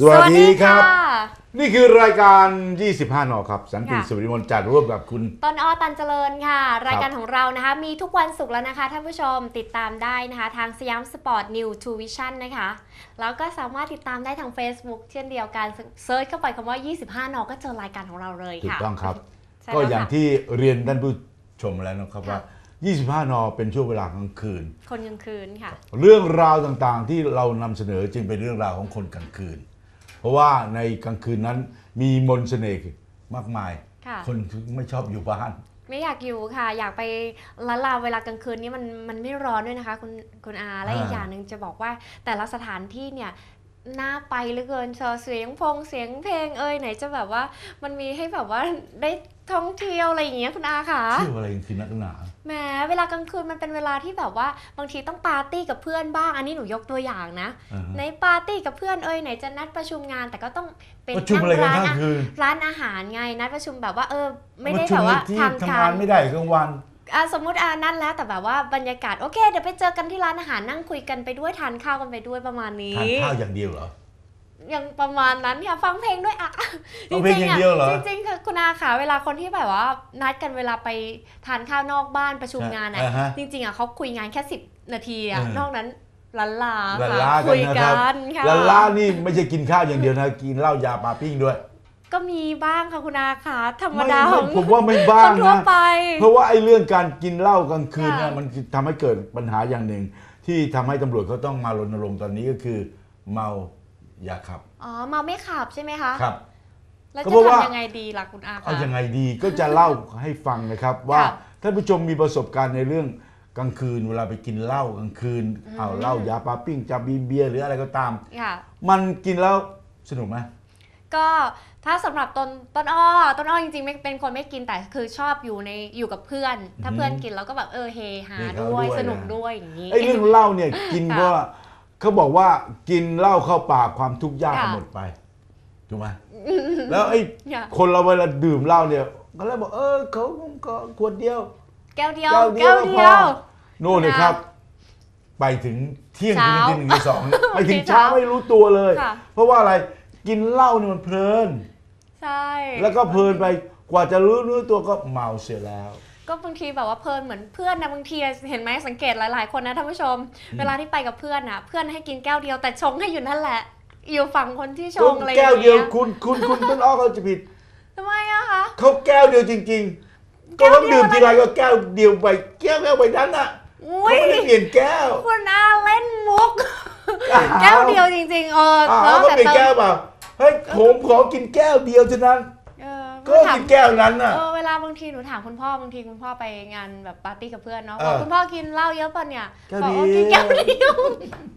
สวัสดีครับะนี่คือรายการ 25 นอครับ สันติค่ะสุริมนจัดร่วมกับคุณ ต้นอ้อตันเจริญค่ะ รายการของเรานะคะ มีทุกวันศุกร์แล้วนะคะ ท่านผู้ชมติดตามได้นะคะ ทางสยามสปอร์ตนิวทูวิชั่นนะคะ แล้วก็สามารถติดตามได้ทาง Facebook เช่นเดียวกันเซิร์ชเข้าไปคำว่า 25 นอก็เจอรายการของเราเลยถูกค่ะต้องครับใช่ก็แล้วอย่างค่ะที่เรียนท่านผู้ชมแล้วนะครับค่ะว่า25นอเป็นช่วงเวลากลางคืน คนกลางคืนค่ะ เรื่องราวต่างๆที่เรานำเสนอจึงเป็นเรื่องราวของคนกลางคืน เพราะว่าในกลางคืนนั้นมีมนต์เสน่ห์มากมาย ค่ะ คนถึงไม่ชอบอยู่บ้าน ไม่อยากอยู่ค่ะ อยากไปละลาเวลากลางคืนนี้มันมันไม่ร้อนด้วยนะคะ คุณคุณอาและอ่าอีกอย่างหนึ่งจะบอกว่าแต่ละสถานที่เนี่ย น่าไปเหลือเกินเชอเสียงพงเสียงเพลงเอ่ยไหนจะแบบว่า มันมีให้แบบว่าได้ท่องเที่ยวอะไรอย่างเงี้ยคุณอาค่ะเที่ยวอะไรคือนักหนาแหมเวลากลางคืนมันเป็นเวลาที่แบบว่าบางทีต้องปาร์ตี้กับเพื่อนบ้าง อันนี้หนูยกตัวอย่างนะอ่าฮะในปาร์ตี้กับเพื่อนเอ่ยไหนจะนัดประชุมงานแต่ก็ต้องเป็นประชุมอะไรกันร้านทั้งอาคืนร้านอาหารไงนัดประชุมแบบว่าเออไม่ได้ประชุแบบว่าที่ทางทำกางารนไม่ได้กลางวัน อะสมมติอ่านั่นแล้วแต่แบบว่าบรรยากาศโอเคเดี๋ยวไปเจอกันที่ร้านอาหารนั่งคุยกันไปด้วยทานข้าวกันไปด้วยประมาณนี้ ทานข้าวอย่างเดียวเหรอยังประมาณนั้นค่ะฟังเพลงด้วยอะฟังเพลงอย่างเดียวเหรอจริงๆค่ะคุณอาค่ะเวลาคนที่แบบว่านัดกันเวลาไปทานข้าวนอกบ้านประชุมงานอะอ่าฮะจริงๆอะเขาคุยงานแค่สิบนาทีอะเออ นอกนั้นลันลาละค่ะล้ากัคุนยนะคกัรับนค่ะละล้านี่ไม่ใช่กินข้าวอย่างเดียวนะ กินเหล้ายาปาปิ้งด้วย ก็มีบ้างค่ะคุณอาค่ะธรรมไม่ดาไม่ของผมว่าไม่คบ้างนทั่วนะไปเพราะว่าไอ้เรื่องการกินเหล้ากลางคืนเนี่ยค่ะมันทำให้เกิดปัญหาอย่างหนึ่ง ที่ทำให้ตำรวจเขาต้องมารณรงค์ตอนนี้ก็คือ เมาอย่าขับอ๋อเมาไม่ขับใช่ไหมคะครับแล้วก็จะเพราะว่าทำยังไงดีล่ะคุณอาคะเอายังไงดีก็จะเล่าให้ฟังนะครับว่าค่ะท่านผู้ชมมีประสบการณ์ในเรื่องกลางคืนเวลาไปกินเหล้ากลางคืนเอาเหล้ายาปาปิ้งจาบีเบียร์หรืออะไรก็ตามค่ะมันกินแล้วสนุกไหม ก็ถ้าสำหรับต้นต้นอ้อต้นอ้อจริงๆไม่เป็นคนไม่กินแต่คือชอบอยู่ในอยู่กับเพื่อน ถ้าเพื่อนกินแล้วก็แบบเออเฮฮาเฮฮาด้วยด้วยสนุกนะด้วยอย่างนี้ไอ้เรื่องเหล้าเนี่ยกินค่ะเพราะว่าเขาบอกว่ากินเหล้าเข้าปากความทุกข์ยากค่ะหมดไปถูกไหมแล้วไอ้ค่ะคนเราเวลาดื่มเหล้าเนี่ยก็เลยบอกเออเขาก็ขวดเดียว แก้วเดียวแก้วเดียวเดีพยอวโน่นเลยครับไปถึงเที่ยงคืนเช้าตีหนึ่งตีสองไปถึงเช้าเช้าไม่รู้ตัวเลยค่ะเพราะว่าอะไร กินเหล้าเนี่ยมันเพลิน ใช่แล้วก็เพลินไปกว่าจะรู้รู้ตัวก็เมาเสียแล้ว ก็บางทีแบบว่าเพลินเหมือนเพื่อนนะบางทีเห็นไหมสังเกตหลาย ๆ คนนะท่านผู้ชม เวลาที่ไปกับเพื่อนอะ เพื่อนให้กินแก้วเดียวแต่ชงให้อยู่นั่นแหละ อยู่ฝั่งคนที่ชงอะไรอย่างแก้วเดียวเงี้ยคุณคุณคุณต้นอ้อเขาจะผิดทำไมอะคะ เขาแก้วเดียวจริง ๆ ก็ต้องดื่มทีไรก็แก้วเดียวไปแก้วแก้วไปนั้นน่ะอุ้เขายไม่ได้เปลี่ยนแก้ว คุณอาเล่นมุก แก้วเดียวจริงๆเอออ้าวแล้วก็แต่เปลี่ยนเติแก้วมเปล่าเฮ้ยผมขอกินแก้วเดียวเท่านั้น เออก็กินแก้วนั้นน่ะ เออเวลาบางทีหนูถามคุณพ่อบางทีคุณพ่อไปงานแบบปาร์ตี้กับเพื่อนเนาะเออบอกคุณพ่อกินเหล้าเยอะป่ะเนี่ยแก้วบอกเดีโอ้ยว กินแก้วเดียว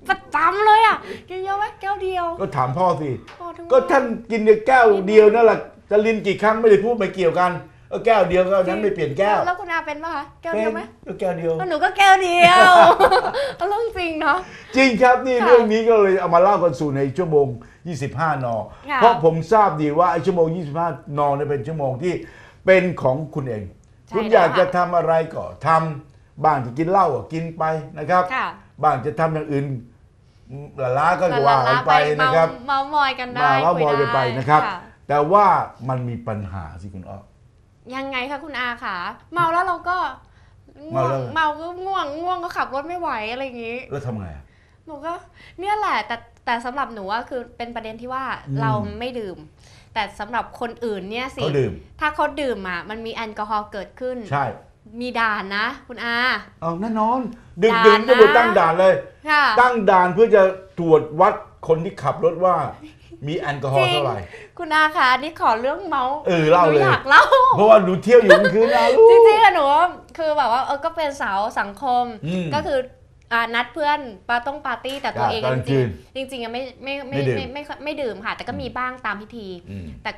ประจำเลยอะกินเยอะไหมแก้วเดียวก็ถามพ่อสิ พ่อถึงก็ท่านกินเนี่ยแก้วเดียวนั่นแหละจะลินกี่ครั้งไม่ได้พูดไม่เกี่ยวกัน เออแก้วเดียวก็นั้นไม่เปลี่ยนแก้ว แล้วคุณอาเป็นป่ะคะแก้วเดียวไหมก็แก้วเดียวแล้วหนูก็แก้วเดียวเอาเรื่องจริงเนาะจริงครับนี่ค่ะเรื่องนี้ก็เลยเอามาเล่ากันสู่ในชั่วโมง 25นค่ะเพราะผมทราบดีว่าไอ้ชั่วโมง 25นเนี่ยเป็นชั่วโมงที่เป็นของคุณเองใช่คุณอยากแล้วจะค่ะทำอะไรก็ทำบ้างจะกินเหล้าก็กินไปนะครับค่ะบ้างจะทำอย่างอื่นละล้าก็ละว่าละกันไปไปเมานะครับเมามอยกันได้มาเล่ามอยกันไปคุยด้นะครับค่ะแต่ว่ามันมีปัญหาสิคุณอ้อ ยังไงคะคุณอาค่ะเมาแล้วเราก็ง่วเมางแล้วเมาก็ง่วงง่วงก็ขับรถไม่ไหวอะไรอย่างงี้แล้วทำไงอะหนูก็เนี่ยแหละแต่แต่สำหรับหนูว่าคือเป็นประเด็นที่ว่าอืมเราไม่ดื่ม แต่สำหรับคนอื่นเนี่ยสิเขาดื่มถ้าเขาดื่มอะมันมีแอลกอฮอล์เกิดขึ้น ใช่ มีด่านนะ คุณอาเอาแน่นอน ดึกด่านดึงก็ไปนะตั้งด่านเลยค่ะตั้งด่านเพื่อจะตรวจวัด คนที่ขับรถว่ามีแอลกอฮอล์เท่าไหร่ คุณอาคะอันนี่ขอเรื่องเมาเออเล่าหนูเลย อยากเล่า เพราะว่าหนูเที่ยวอยู่กลางคืนนะลูจก ริงๆอะหนูว่าคือแบบว่าเออก็เป็นสาวสังคมอืมก็คืออ่านัดเพื่อนปาต้องปาร์ตี้แต่ตัวอ่าเองตอนกลางจคืรินงๆจริงๆอะไม่ไม่ไม่ไม่ดื่ม ไม่ไม่ไม่ไม่ดื่มค่ะ แต่ก็มีบ้างตามพิธี อืมแต่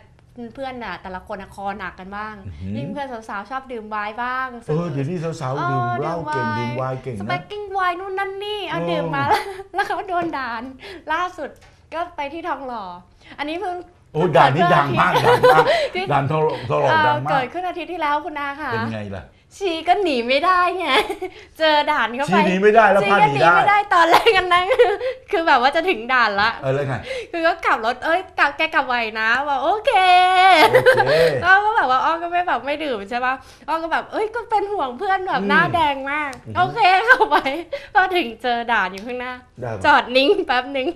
เพื่อนอะแต่ละคนอะคอหนักกันบ้างอื้อหือยิ่งเพื่อนสาวๆชอบดื่มไวน์บ้างเออเดี๋ยวนี้สาวๆดื่มเหล้าเก่งดื่มไวน์เก่งสเปนะกกิ้งไวน์นู่นนั่นนี่เอาโอ้ดื่มมาแล้วแล้วเขาโดนด่านล่าสุดก็ไปที่ทองหล่อ อันนี้เพิ่งโอ้ด่านนี้ดังมากดังมากที่ด่านทองหล่อทองหล่อเอ่อดังมาเกิกดขึ้นอาทิตย์ที่แล้วคุณอาค่ะเป็นไงล่ะ ชีก็หนีไม่ได้ไง เจอด่านเข้าไปชี้หนีไม่ได้แล้วชีพาก็หนีหนีได้ ไม่ได้ตอนแรกกันนะคือแบบว่าจะถึงด่านละ เออแล้วไงคือก็ขับรถ เอ้ยกลับแกกลับไวนะบอกโอเค โอเค ก็ก็แบบว่าอ้อก็ไม่แบบไม่ดื่มใช่ปะอ้อก็แบบเอ้ยก็เป็นห่วงเพื่อนแบบอืมหน้าแดงมาก อือฮึ โอเคเข้าไปพอถึงเจอด่านอยู่ข้างหน้า ได้จอดนิ่งแป๊บหนึ่ง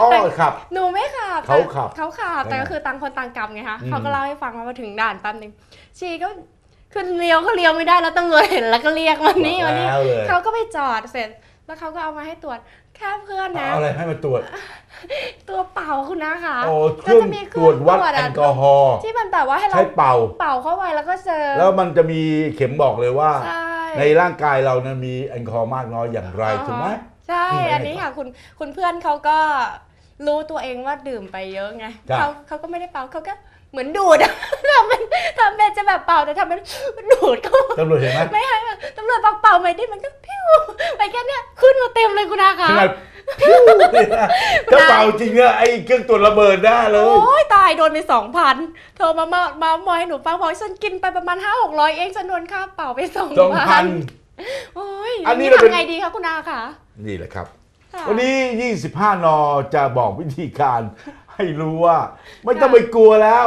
อ๋อครับ หนูไม่ขับเขาขับเขาขับได้ไงแต่ก็คือต่างคนต่างกลับไงคะอืม เขาก็เล่าให้ฟังว่าพอถึงด่านแป๊บหนึ่งชีก็ คือเลี้ยวก็เลี้ยวไม่ได้แล้วตำรวจเห็นแล้วก็เรียกมานี่มานี่แล้วเลยเขาก็ไปจอดเสร็จ แล้วเขาก็เอามาให้ตรวจแค่เพื่อนนะเอาอะไรให้มาตรวจ ตัวเป่าคุณนะคะโอ้เคก็รื่องจะมีเคตรรื่วอจงวัดตรวจแออะลกอฮอล์ที่มันแบบว่าให้เราใช้เป่า เป่าเข้าไปแล้วก็เจอ แล้วมันจะมีเข็มบอกเลยว่าใช่ในร่างกายเรานะมีแอลกอฮอล์มากน้อยอย่างไรถูกไหมใช่อืมอันนี้ค่ะคุณคุณเพื่อนเขาก็รู้ตัวเองว่าดื่มไปเยอะไงจ้ะเขาเขาก็ไม่ได้เป่าเขาก็เหมือนดูดอะ ทำเป็นทำเป็นจะแบบเป่าแต่ทำเป็นดูดก็ตำรวจเห็นไหมไม่ให้แบบตำรวจบอกเป่าไม่ได้มันก็พิ้วไปแค่เนี้ยขึ้นมาเต็มเลยคุณอาคะขนาดพิ้วเลยนะถ้าเป่าจริงอะไอ้เครื่องตรวจระเบิดได้เลย โอ้ยตายโดนไปสองพันโทรมามามามาให้หนูฟังบอกฉันกินไปประมาณห้าหกร้อยเองฉันโดนค่าเป่าไปสองสองพันโอ้ยอันนี้เราเป็นทำไงดีคะคุณอาคะนี่แหละครับค่ะวันนี้ 25 น จะบอกวิธีการให้รู้ว่า ไม่ต้องไปกลัวแล้ว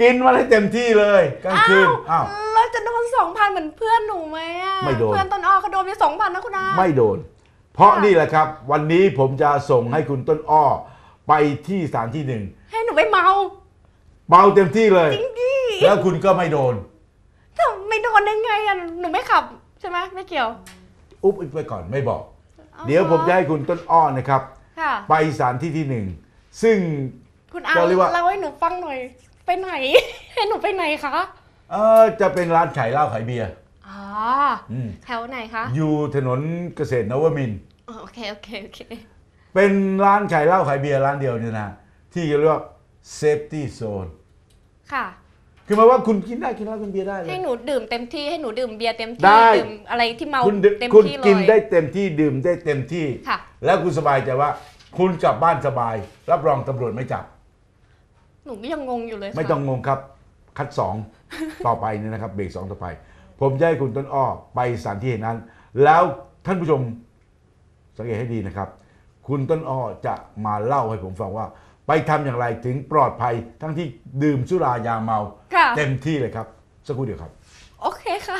กินมันให้เต็มที่เลยกลางคืนอ้าวแล้วจะโดนสองพันเหมือนเพื่อนหนูไหมอะไม่โดน เพื่อนต้นอ้อเขาโดนไปสองพันนะคุณอาไม่โดน เพราะนี่แหละครับ วันนี้ผมจะส่งให้คุณต้นอ้อ ไปที่สถานที่หนึ่งให้หนูไปเมาเมาเต็มที่เลย จริงดิแล้วคุณก็ไม่โดนแต่ไม่โดนได้ไงอะหนูไม่ขับใช่ไหมไม่เกี่ยว อุ๊บอีกไปก่อนไม่บอก เดี๋ยวผมจะให้คุณต้นอ้อนะครับค่ะไปสถานที่ที่หนึ่งซึ่งคุณอาก็เรียกว่าเล่าให้หนูฟังหน่อย ไปไหน ให้หนูไปไหนคะเออจะเป็นร้านขายเหล้าขายเบียร์อ๋ออืมแถวไหนคะอยู่ถนนเกษตรนวมินทร์อ๋อโอเคโอเคโอเคเป็นร้านขายเหล้าขายเบียร์ร้านเดียวเนี่ยนะ ที่เรียกว่าเซฟตี้โซนค่ะ คือหมายว่าคุณกินได้กินเหล้ากินเบียร์ได้เลให้ย หนูดื่มเต็มที่ให้หนูดื่มเบียร์เต็มได้ ที่ดื่มอะไรที่เมาคุณดื่มเต็มคุณที่เลยกินได้เต็มที่ดื่มได้เต็มที่ ค่ะ แล้วคุณสบายใจว่า คุณกลับบ้านสบาย รับรองตำรวจไม่จับ หนูก็ยังงงอยู่เลยค่ะไม่ต้องงงครับคัดสองต่อไปเนี่ยนะครับเบรกสองต่อไป ผมจะให้คุณต้นอ้อไปสถานที่นั้น แล้วท่านผู้ชมสังเกตให้ดีนะครับ คุณต้นอ้อจะมาเล่าให้ผมฟังว่า ไปทำอย่างไรถึงปลอดภัยทั้งที่ดื่มสุรายาเมาค่ะเต็มที่เลยครับ สักครู่เดียวครับ โอเคค่ะ